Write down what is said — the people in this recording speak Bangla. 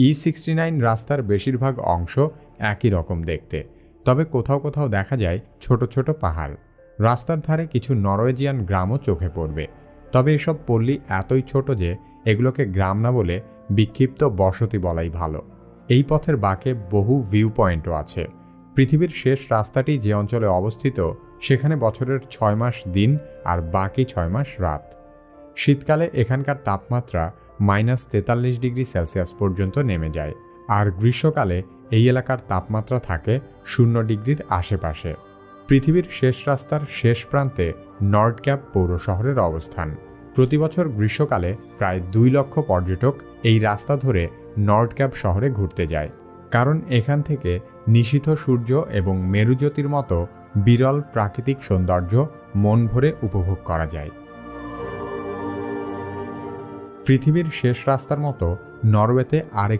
ই সিক্সটি নাইন রাস্তার বেশিরভাগ অংশ একই রকম দেখতে। তবে কোথাও কোথাও দেখা যায় ছোট ছোট পাহাড়। রাস্তার ধারে কিছু নরওয়েজিয়ান গ্রামও চোখে পড়বে। তবে এসব পল্লী এতই ছোট যে এগুলোকে গ্রাম না বলে বিক্ষিপ্ত বসতি বলাই ভালো। এই পথের বাঁকে বহু ভিউ পয়েন্টও আছে। পৃথিবীর শেষ রাস্তাটি যে অঞ্চলে অবস্থিত, সেখানে বছরের ছয় মাস দিন আর বাকি ছয় মাস রাত। শীতকালে এখানকার তাপমাত্রা মাইনাস তেতাল্লিশ ডিগ্রি সেলসিয়াস পর্যন্ত নেমে যায়, আর গ্রীষ্মকালে এই এলাকার তাপমাত্রা থাকে শূন্য ডিগ্রির আশেপাশে। পৃথিবীর শেষ রাস্তার শেষ প্রান্তে নর্থ ক্যাপ পৌর শহরের অবস্থান। প্রতি বছর গ্রীষ্মকালে প্রায় দুই লক্ষ পর্যটক এই রাস্তা ধরে নর্থ ক্যাপ শহরে ঘুরতে যায়, কারণ এখান থেকে নিশীথ সূর্য এবং মেরুজ্যোতির মতো বিরল প্রাকৃতিক সৌন্দর্য মন ভরে উপভোগ করা যায়। পৃথিবীর শেষ রাস্তার মতো নরওয়েতে আরেকটি